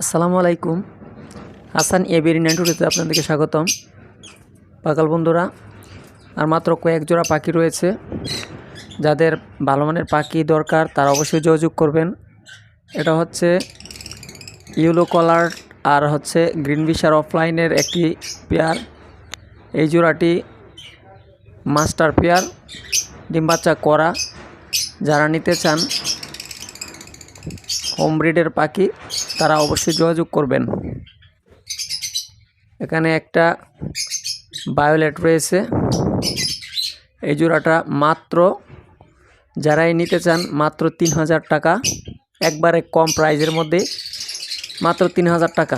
আসসালামু আলাইকুম। হাসান এবির নেটুরিতে আপনাদেরকে স্বাগতম। পাকাল বন্ধুরা, আর মাত্র কয়েক জোড়া পাখি রয়েছে। যাদের ভালো মানের পাখি দরকার, তারা অবশ্যই যোগাযোগ করবেন। এটা হচ্ছে ইউলো কলার আর হচ্ছে গ্রিন বিশার অফলাইনের একটি পেয়ার। এই জোড়াটি মাস্টার পেয়ার, ডিম বাচ্চা করা। যারা নিতে চান হোম ব্রিডের পাখি, তারা অবশ্যই যোগাযোগ করবেন। এখানে একটা বায়োলেট রয়েছে। এই জোড়াটা মাত্র, যারাই নিতে চান, মাত্র তিন হাজার টাকা। একবারে কম প্রাইজের মধ্যে, মাত্র তিন হাজার টাকা।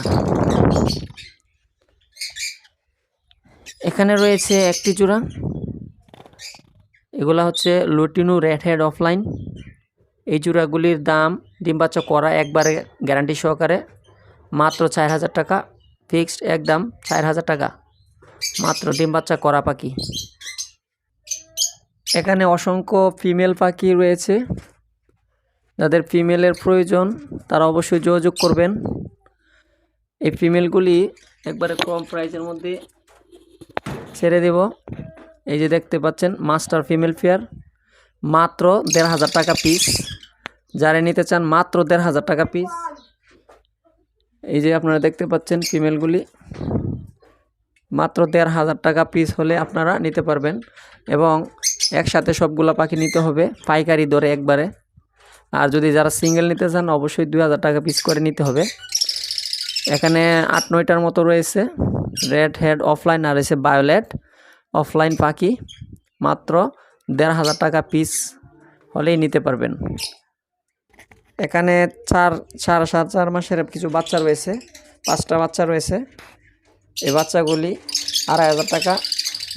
এখানে রয়েছে একটি জোড়া। এগুলা হচ্ছে লুটিনু রেড হেড অফলাইন। এই জোড়াগুলির দাম ডিম বাচ্চা করা একবারে গ্যারান্টি সহকারে মাত্র চার হাজার টাকা, ফিক্সড একদম চার হাজার টাকা। মাত্র ডিম বাচ্চা করা পাখি। এখানে অসংখ্য ফিমেল পাখি রয়েছে। যাদের ফিমেলের প্রয়োজন, তারা অবশ্যই যোগাযোগ করবেন। এই ফিমেলগুলি একবারে কম প্রাইসের মধ্যে ছেড়ে দেব। এই যে দেখতে পাচ্ছেন, মাস্টার ফিমেল ফেয়ার মাত্র দেড় হাজার টাকা পিস। যারা নিতে চান মাত্র দেড় হাজার টাকা পিস এই যে আপনারা দেখতে পাচ্ছেন ফিমেলগুলি মাত্র দেড় হাজার টাকা পিস হলে আপনারা নিতে পারবেন। এবং একসাথে সবগুলো পাখি নিতে হবে পাইকারি দরে একবারে। আর যদি যারা সিঙ্গেল নিতে চান, অবশ্যই দুই হাজার টাকা পিস করে নিতে হবে। এখানে আট, নয়টার মতো রয়েছে। রেড হেড অফলাইন আর রয়েছে বায়োলেট অফলাইন পাখি। মাত্র দেড় হাজার টাকা পিস হলেই নিতে পারবেন। এখানে চার চার সাত, চার মাসের কিছু বাচ্চা রয়েছে, পাঁচটা বাচ্চা রয়েছে। এই বাচ্চাগুলি আড়াই হাজার টাকা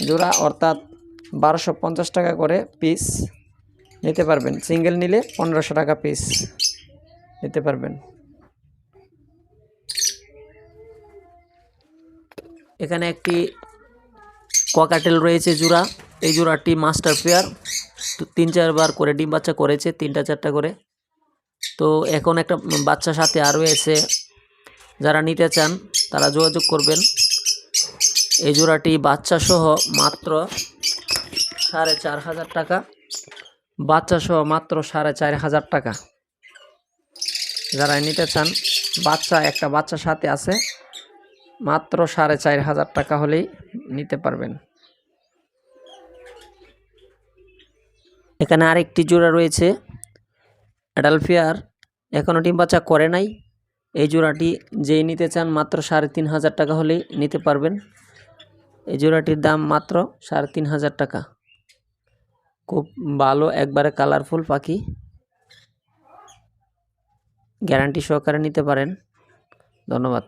জোড়া, অর্থাৎ বারোশো পঞ্চাশ টাকা করে পিস নিতে পারবেন সিঙ্গেল নিলে পনেরোশো টাকা পিস নিতে পারবেন। এখানে একটি ককাটেল রয়েছে জোড়া। এই জোড়াটি মাস্টার পেয়ার। তিন, চারবার করে ডিম বাচ্চা করেছে, তিনটা, চারটা করে। তো এখন একটা বাচ্চা সাথে আরও এসে যারা নিতে চান, তারা যোগাযোগ করবেন। এই জোড়াটি বাচ্চা সহ মাত্র সাড়ে চার হাজার টাকা। বাচ্চা সহ মাত্র সাড়ে চার হাজার টাকা। যারা নিতে চান, বাচ্চা, একটা বাচ্চার সাথে আছে, মাত্র সাড়ে চার হাজার টাকা হলেই নিতে পারবেন। এখানে আরেকটি জোড়া রয়েছে অ্যাডালফিয়ার এখনও ডিম বাচ্চা করে নাই। এই জোড়াটি যেই নিতে চান মাত্র সাড়ে তিন হাজার টাকা হলেই নিতে পারবেন। এই জোড়াটির দাম মাত্র সাড়ে তিন হাজার টাকা। খুব ভালো, একবারে কালারফুল পাখি। গ্যারান্টি সহকারে নিতে পারেন। ধন্যবাদ।